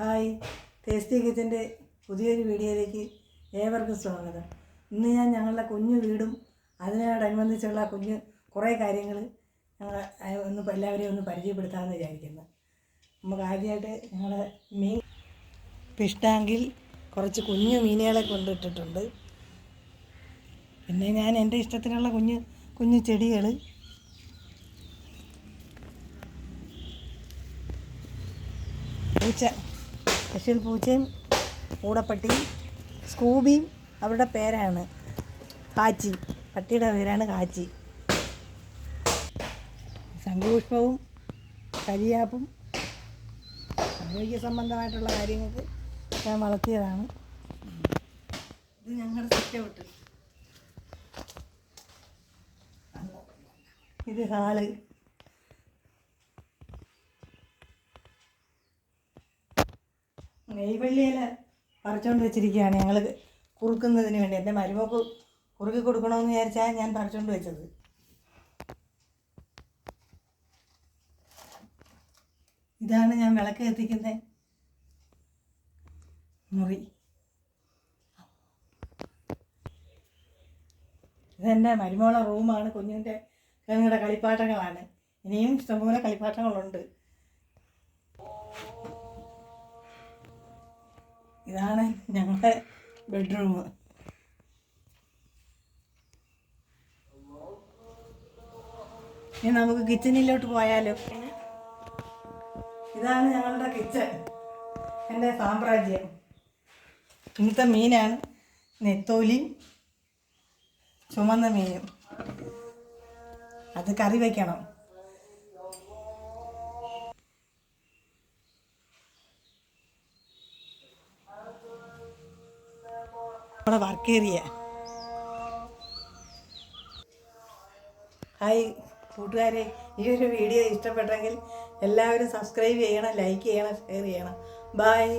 Hi. Tasty കിച്ചന്റെ പുതിയൊരു വീഡിയോയിലേക്ക് ഏവർക്കും സ്വാഗതം. ഇന്ന് ഞാൻ ഞങ്ങളുടെ കുഞ്ഞു വീടും അതിനോടനുബന്ധിച്ചുള്ള കുഞ്ഞ് കുറേ കാര്യങ്ങൾ ഞങ്ങൾ ഒന്ന് എല്ലാവരെയും ഒന്ന് പരിചയപ്പെടുത്താമെന്ന് വിചാരിക്കുന്നു. നമുക്ക് ആദ്യമായിട്ട് ഞങ്ങളുടെ മീൻ ഫിഷ് ടാങ്കിൽ കുറച്ച് കുഞ്ഞു മീനുകളെ കൊണ്ടിട്ടിട്ടുണ്ട്. പിന്നെ ഞാൻ എന്റെ ഇഷ്ടത്തിനുള്ള കുഞ്ഞു കുഞ്ഞു ചെടികൾ പൂച്ച സ്പെഷ്യൽ പൂച്ചയും കൂടപ്പട്ടിയും സ്കൂബിയും അവരുടെ പേരാണ്. കാച്ചി. പട്ടിയുടെ പേരാണ് കാച്ചി. ശംഖുപുഷ്പവും കരിയാപ്പും ആരോഗ്യ സംബന്ധമായിട്ടുള്ള കാര്യങ്ങൾക്ക് ഞാൻ വളർത്തിയതാണ്. ഇത് ഞങ്ങളുടെ സിറ്റൗട്ട്. ഇത് ഹാൾ. നെയ്വള്ളിയില പറിച്ചുകൊണ്ട് വെച്ചിരിക്കുകയാണ് ഞങ്ങൾ കുറുക്കുന്നതിന് വേണ്ടി. എന്റെ മരുമക്ക് കുറുക്കി കൊടുക്കണമെന്ന് വിചാരിച്ചാൽ ഞാൻ പറിച്ചുകൊണ്ട് വെച്ചത്. ഇതാണ് ഞാൻ വിളക്ക് കത്തിക്കുന്ന മുറി. ഇതെന്റെ മരുമോളെ റൂമാണ്. കുഞ്ഞിന്റെ കുഞ്ഞുങ്ങളുടെ കളിപ്പാട്ടങ്ങളാണ്. ഇനിയും ഇഷ്ടംപോലെ കളിപ്പാട്ടങ്ങളുണ്ട്. ഇതാണ് ഞങ്ങളുടെ ബെഡ്റൂം. ഇനി നമുക്ക് കിച്ചണിലോട്ട് പോയാലോ? ഇതാണ് ഞങ്ങളുടെ കിച്ചൺ. എന്റെ സാമ്രാജ്യം. ഇന്നത്തെ മീനാണ് നെത്തോലി ചുമന്ന മീനും അത് കറി വയ്ക്കണം നമ്മുടെ വർക്ക് ഏരിയ. ഹായ് കൂട്ടുകാരെ. ഈ ഒരു വീഡിയോ ഇഷ്ടപ്പെട്ടെങ്കിൽ എല്ലാവരും സബ്സ്ക്രൈബ് ചെയ്യണം ലൈക്ക് ചെയ്യണം ഷെയർ ചെയ്യണം. ബായ്